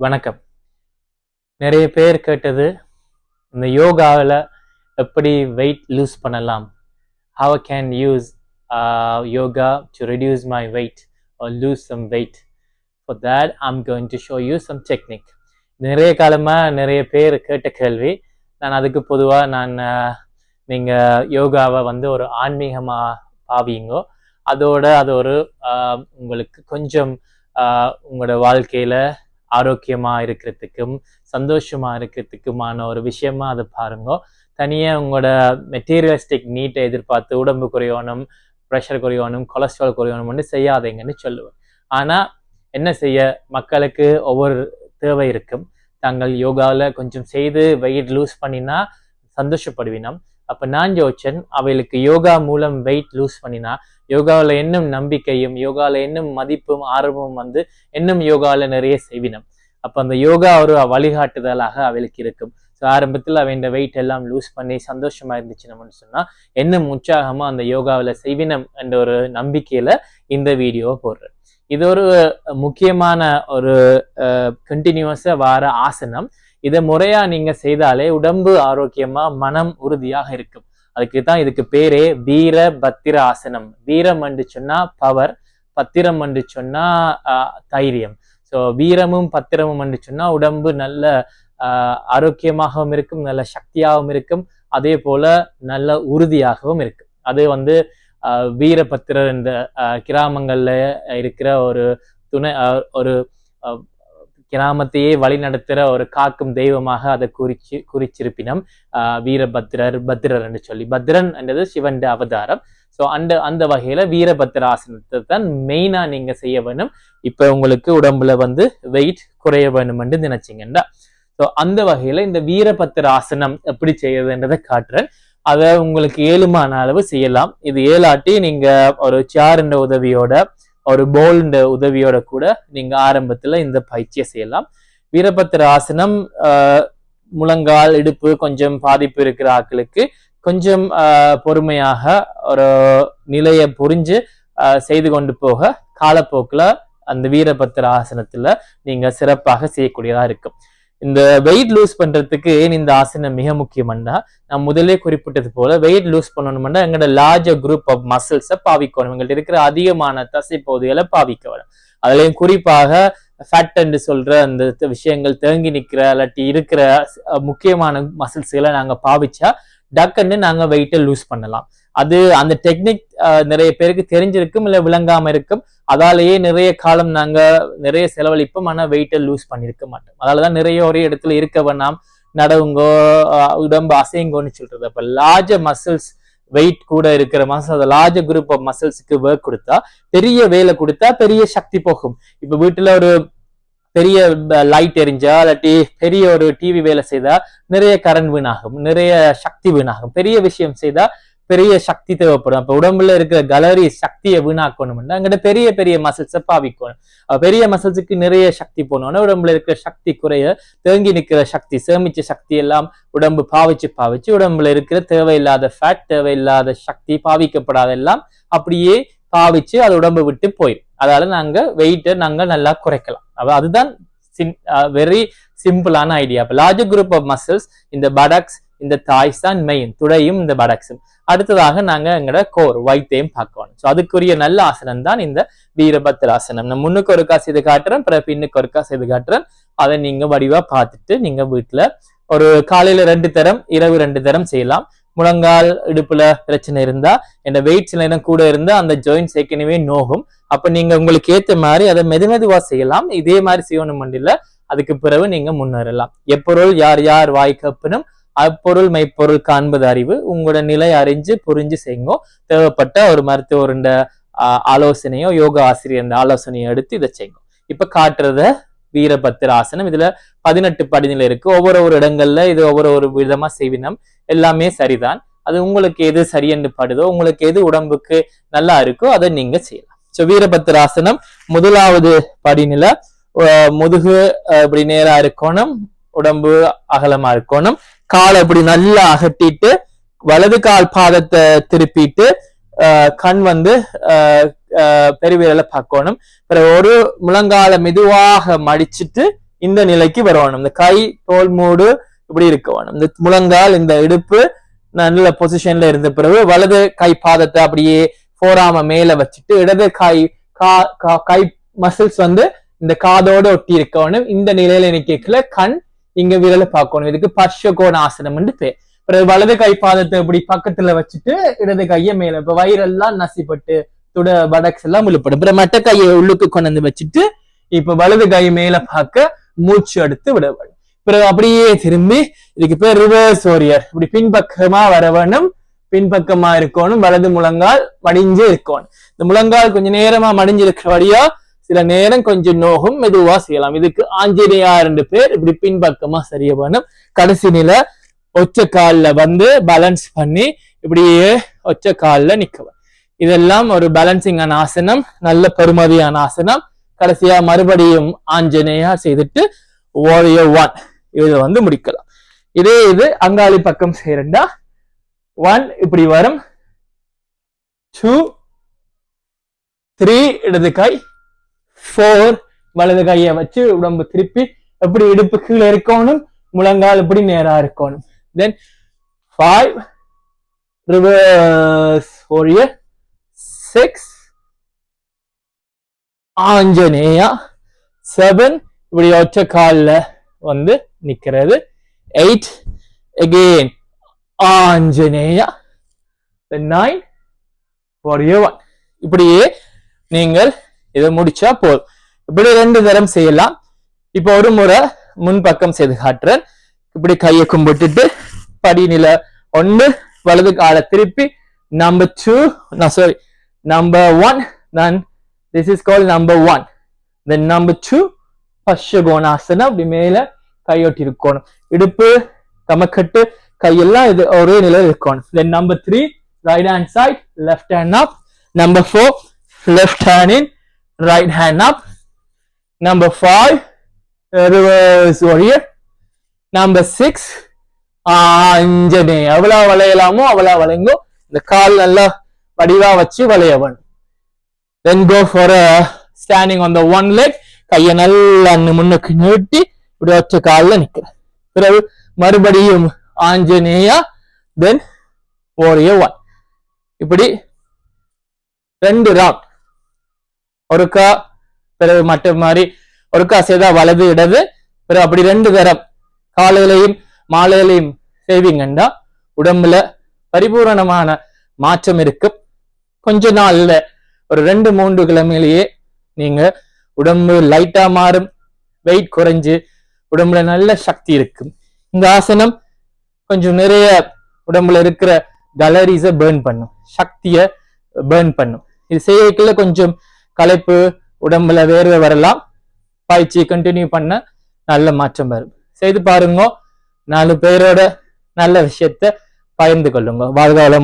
வணக்கம். நிறைய பேர் கேட்டது இந்த யோகாவில் எப்படி வெயிட் லூஸ் பண்ணலாம்? How can use yoga to reduce my weight or lose some weight for that I'm going to show you some technique நிறைய காலமாக நிறைய பேர் கேட்ட கேள்வி. நான் அதுக்கு பொதுவாக நான் uh, நீங்கள் யோகாவை வந்து ஒரு ஆன்மீகமாக பாவிங்கோ அதோட அது ஒரு uh, உங்களுக்கு கொஞ்சம் uh, உங்களோட வாழ்க்கையில் ஆரோக்கியமாக இருக்கிறதுக்கும் சந்தோஷமாக இருக்கிறதுக்குமான ஒரு விஷயமா அதை பாருங்க. தனியாக உங்களோட மெட்டீரியலிஸ்டிக் நீட்டை எதிர்பார்த்து உடம்பு குறையணும் ப்ரெஷர் குறையணும் கொலஸ்ட்ரால் குறையணும்னு செய்யாதீங்கன்னு சொல்லுவேன். ஆனால் என்ன செய்ய? மக்களுக்கு ஒவ்வொரு தேவை இருக்கும். தாங்கள் யோகாவில் கொஞ்சம் செய்து வெயிட் லூஸ் பண்ணினா சந்தோஷப்படுவினோம். அப்போ நான் ஜோச்சன் அவைகளுக்கு யோகா மூலம் வெயிட் லூஸ் பண்ணினா யோகாவில் இன்னும் நம்பிக்கையும் யோகாவில் இன்னும் மதிப்பும் ஆர்வமும் வந்து இன்னும் யோகாவில் நிறைய செய்வினம். அப்போ அந்த யோகா ஒரு வழிகாட்டுதலாக அவளுக்கு இருக்கும். ஸோ ஆரம்பத்தில் அவன் வெயிட் எல்லாம் லூஸ் பண்ணி சந்தோஷமா இருந்துச்சு நம்மன்னு சொன்னால் இன்னும் உற்சாகமாக அந்த யோகாவில் செய்வினம் என்ற ஒரு நம்பிக்கையில் இந்த வீடியோவை போடுறேன். இது ஒரு முக்கியமான ஒரு கண்டினியூஸாக வார ஆசனம். இதை முறையா நீங்க செய்தாலே உடம்பு ஆரோக்கியமா மனம் உறுதியாக இருக்கும். அதுக்கு தான் இதுக்கு பேரே வீர பத்திர ஆசனம் வீரம் என்று சொன்னா பவர் பத்திரம் என்று சொன்னா தைரியம். ஸோ வீரமும் பத்திரமும் என்று சொன்னா உடம்பு நல்ல ஆரோக்கியமாகவும் இருக்கும் நல்ல சக்தியாகவும் இருக்கும். அதே போல நல்ல உறுதியாகவும் இருக்கும். அது வந்து வீரபத்திரர் இந்த கிராமங்கள்ல இருக்கிற ஒரு துணை ஒரு கிராமத்தையே வழிநடத்துகிற ஒரு காக்கும் தெய்வமாக அதை குறிச்சு குறிச்சிருப்பினம் வீரபத்ரர் பத்ரர் என்று சொல்லி. பத்ரன் என்றது சிவன் அவதாரம். ஸோ அந்த அந்த வகையில வீரபத்ர ஆசனத்தை தான் மெயினா நீங்க செய்ய வேணும். இப்ப உங்களுக்கு உடம்புல வந்து வெயிட் குறைய வேணும்னு என்று ஸோ அந்த வகையில இந்த வீரபத்ராசனம் ஆசனம் எப்படி செய்யறதுன்றதை காட்டுறேன். அதை உங்களுக்கு ஏழுமான அளவு செய்யலாம். இது ஏழாட்டி நீங்க ஒரு சேருன்ற உதவியோட ஒரு போல்ட உதவியோட கூட நீங்க ஆரம்பத்துல இந்த பயிற்சியை செய்யலாம். வீரபத்திர ஆசனம் முழங்கால் இடுப்பு கொஞ்சம் பாதிப்பு இருக்கிற ஆட்களுக்கு கொஞ்சம் பொறுமையாக ஒரு நிலையை புரிஞ்சு செய்து கொண்டு போக காலப்போக்கில் அந்த வீரபத்திர ஆசனத்துல நீங்க சிறப்பாக செய்யக்கூடியதா இருக்கும். இந்த வெயிட் லூஸ் பண்றதுக்கு ஏன் இந்த ஆசனம் மிக முக்கியம்னா நான் முதலே குறிப்பிட்டது போல வெயிட் லூஸ் பண்ணணும்னா எங்களோட லார்ஜர் குரூப் ஆஃப் மசில்ஸை பாவிக்கணும். எங்கள்கிட்ட இருக்கிற அதிகமான தசை பகுதிகளை பாவிக்க வேணும். அதுலயும் குறிப்பாக ஃபேட் என்று சொல்ற அந்த விஷயங்கள் தேங்கி நிக்கிற இல்லாட்டி இருக்கிற முக்கியமான மசில்ஸ்களை நாங்க பாவிச்சா டக்குன்னு நாங்க வெயிட்டை லூஸ் பண்ணலாம். அது அந்த டெக்னிக் நிறைய பேருக்கு தெரிஞ்சிருக்கும் இல்லை விளங்காம இருக்கும். அதாலேயே நிறைய காலம் நாங்கள் நிறைய செலவழிப்போம் ஆனால் வெயிட்டை லூஸ் பண்ணியிருக்க மாட்டோம். அதாலதான் நிறைய ஒரே இடத்துல இருக்க வேணாம். நடவுங்கோ உடம்பு அசைங்கோன்னு சொல்றது. அப்போ லார்ஜ மசில்ஸ் வெயிட் கூட இருக்கிற மசில்ஸ் அந்த லார்ஜர் குரூப் ஆஃப் மசில்ஸ்க்கு ஒர்க் கொடுத்தா பெரிய வேலை கொடுத்தா பெரிய சக்தி போகும். இப்போ வீட்டில் ஒரு பெரிய லைட் எரிஞ்சா இல்லாட்டி பெரிய ஒரு டிவி வேலை செய்தா நிறைய கரண்ட் வீணாகும் நிறைய சக்தி வீணாகும். பெரிய விஷயம் செய்தா பெரிய சக்தி தேவைப்படும். அப்ப உடம்புல இருக்கிற கலரி சக்தியை வீணாக்கணும்னா அங்கிட்ட பெரிய பெரிய மசில்ஸை பாவிக்கணும். பெரிய மசில்ஸுக்கு நிறைய சக்தி போனோம்னா உடம்புல இருக்கிற சக்தி குறைய தேங்கி நிற்கிற சக்தி சேமிச்ச சக்தி எல்லாம் உடம்பு பாவிச்சு பாவிச்சு உடம்புல இருக்கிற தேவையில்லாத ஃபேட் தேவையில்லாத சக்தி பாவிக்கப்படாத எல்லாம் அப்படியே பாவிச்சு அது உடம்பு விட்டு போயிடும். அதால நாங்க வெயிட்டை நாங்க நல்லா குறைக்கலாம். அப்ப அதுதான் வெரி சிம்பிளான ஐடியா அப்ப லார்ஜ் குரூப் ஆஃப் மசில்ஸ் இந்த படக்ஸ் இந்த தாய்ஸ் தான் மெயின் துடையும் இந்த படக்ஸும் அடுத்ததாக நாங்க எங்களோட கோர் வைத்தையும் பார்க்கணும். ஸோ அதுக்குரிய நல்ல ஆசனம் தான் இந்த வீரபத்ராசனம் நான் முன்னுக்கு ஒருக்கா செய்து காட்டுறேன் பிறகு பின்னுக்கு ஒருக்கா செய்து காட்டுறேன். அதை நீங்க வடிவா பார்த்துட்டு நீங்க வீட்டுல ஒரு காலையில ரெண்டு தரம் இரவு ரெண்டு தரம் செய்யலாம். முழங்கால் இடுப்புல பிரச்சனை இருந்தா இந்த வெயிட் சில நேரம் கூட இருந்தா அந்த ஜாயின்ஸ் ஏற்கனவே நோகும். அப்ப நீங்க உங்களுக்கு ஏத்த மாதிரி அதை மெதுமெதுவா செய்யலாம். இதே மாதிரி செய்யணும் மண்டில அதுக்கு பிறகு நீங்க முன்னேறலாம். எப்பொருள் யார் யார் வாய் கப்பினும் அப்பொருள் மெய்ப்பொருள் காண்பது அறிவு உங்களோட நிலை அறிஞ்சு புரிஞ்சு செய்யுங்கோ. தேவைப்பட்ட ஒரு மருத்துவருண்ட ஆலோசனையோ யோகா ஆசிரியர் ஆலோசனையோ எடுத்து இதை செய்யுங்க. இப்ப காட்டுறத வீரபத்திர ஆசனம் இதுல பதினெட்டு படிநிலை இருக்கு. ஒவ்வொரு ஒரு இடங்கள்ல இது ஒவ்வொரு ஒரு விதமா செய்வினம். எல்லாமே சரிதான். அது உங்களுக்கு எது சரியென்று படுதோ உங்களுக்கு எது உடம்புக்கு நல்லா இருக்கோ அதை நீங்க செய்யலாம். ஸோ வீரபத்திராசனம் முதலாவது படிநிலை முதுகு இப்படி நேரா இருக்கணும் உடம்பு அகலமா இருக்கணும். காலை இப்படி நல்லா அகட்டிட்டு வலது கால் பாதத்தை திருப்பிட்டு அஹ் கண் வந்து பெருவிரல பார்க்கணும். பிறகு ஒரு முழங்கால மெதுவாக மடிச்சிட்டு இந்த நிலைக்கு வரணும். இந்த கை தோல் மூடு இப்படி இருக்க வேணும். இந்த முழங்கால் இந்த இடுப்பு நல்ல பொசிஷன்ல இருந்த பிறகு வலது கை பாதத்தை அப்படியே போராம மேல வச்சுட்டு இடது கை கா கா- கை மசில்ஸ் வந்து இந்த காதோட ஒட்டி இருக்கணும் இந்த நிலையில நிக்கல கண் இங்க விரலை பார்க்கணும். இதுக்கு பர்ஷகோண ஆசனம் பேர் பிறகு வலது கை பாதத்தை இப்படி பக்கத்துல வச்சுட்டு இடது கையை மேல. இப்ப வயிறெல்லாம் நசிப்பட்டு துட படக்ஸ் எல்லாம் முழுப்படும். அப்புறம் மட்ட கையை உள்ளுக்கு கொண்டு வந்து வச்சுட்டு இப்ப வலது கை மேல பார்க்க மூச்சு எடுத்து விட பிறகு அப்படியே திரும்பி இதுக்கு பேர் ரிவர்ஸ் ஓரியர் இப்படி பின்பக்கமா வர வேணும். பின்பக்கமா இருக்கணும். வலது முழங்கால் மடிஞ்சு இருக்கணும். இந்த முழங்கால் கொஞ்சம் நேரமா மடிஞ்சு இருக்கிறபடியா சில நேரம் கொஞ்சம் நோகும் மெதுவா செய்யலாம். இதுக்கு ஆஞ்சநேயா ரெண்டு பேர் இப்படி பின்பக்கமா சரிய வேணும் கடைசி நிலை ஒச்ச கால்ல வந்து பேலன்ஸ் பண்ணி இப்படியே ஒச்ச கால்ல நிக்கணும் இதெல்லாம் ஒரு பேலன்சிங்கான ஆசனம் நல்ல பெருமதியான ஆசனம். கடைசியா மறுபடியும் ஆஞ்சநேயா செய்துட்டு ஓரியோ ஒன் இதை வந்து முடிக்கலாம். இதே இது அங்காளி பக்கம் செய்யறா ஒன் இப்படி வரும். டூ த்ரீ இடது கை. ஃபோர் வலது கையை வச்சு உடம்பு திருப்பி எப்படி இடுப்பு கீழே இருக்கணும் முழங்கால் எப்படி நேரா இருக்கணும். Then five reverse warrior six Anjaneya. Seven இப்படி ஒற்ற காலில் வந்து நிக்கிறது. Eight again Anjaneya. Nine warrior one இப்படியே நீங்கள் இதை முடிச்சா போதும் இப்படி ரெண்டு தரம் செய்யலாம். இப்போ ஒரு முறை முன்பக்கம் செய்து காட்டுறேன். இப்படி கையை கும்பிட்டுட்டு படிநில ஒன்று வலது கால திருப்பி number two sorry number one நான் this is call number one then number two பஷ்யகோணாசனம் அப்படி மேல கையொட்டி இருக்கணும். இடுப்பு கமக்கட்டு கையெல்லாம் இது ஒரே நிலையில் இருக்கணும். Then number three right hand side left hand up number four left hand in right hand up. Number five, uh, reverse warrior. Number six, ஆஞ்சனே எவ்வளவு வளையலாமோ அவ்வளோ வளைங்கோ இந்த கால் நல்லா வடிவா வச்சு வளையவன். Then go for standing on the one leg கையை நல்லா முன்னுக்கு நீட்டி இப்படி வச்ச காலில் நிற்கிறேன் பிறகு மறுபடியும் ஆஞ்சநேயா தென் ஓரிய ஒன் இப்படி ரெண்டு ரவுண்ட் ஒருக்கா பிறகு மற்ற மாதிரி ஒருக்கா செய்தா வலது இடது பிறகு அப்படி ரெண்டு தரம். காலையிலையும் மாலையிலையும் செய்வீங்கண்டா உடம்புல பரிபூரணமான மாற்றம் இருக்கும். கொஞ்ச நாள்ல ஒரு ரெண்டு மூன்று கிழமையிலேயே நீங்க உடம்பு லைட்டா மாறும். வெயிட் குறைஞ்சு உடம்புல நல்ல சக்தி இருக்கும். இந்த ஆசனம் கொஞ்சம் நிறைய உடம்புல இருக்கிற கலரிஸை பேர்ன் பண்ணும். சக்தியை பேர்ன் பண்ணும். இது செய்யறதுக்குள்ள கொஞ்சம் களைப்பு உடம்புல வேர்வை வரலாம். பயிற்சி கண்டினியூ பண்ண நல்ல மாற்றம் வரும். செய்து பாருங்க. நாலு பேரோட நல்ல விஷயத்த பகிர்ந்து கொள்ளுங்க. வாழ்க வளமுடன்.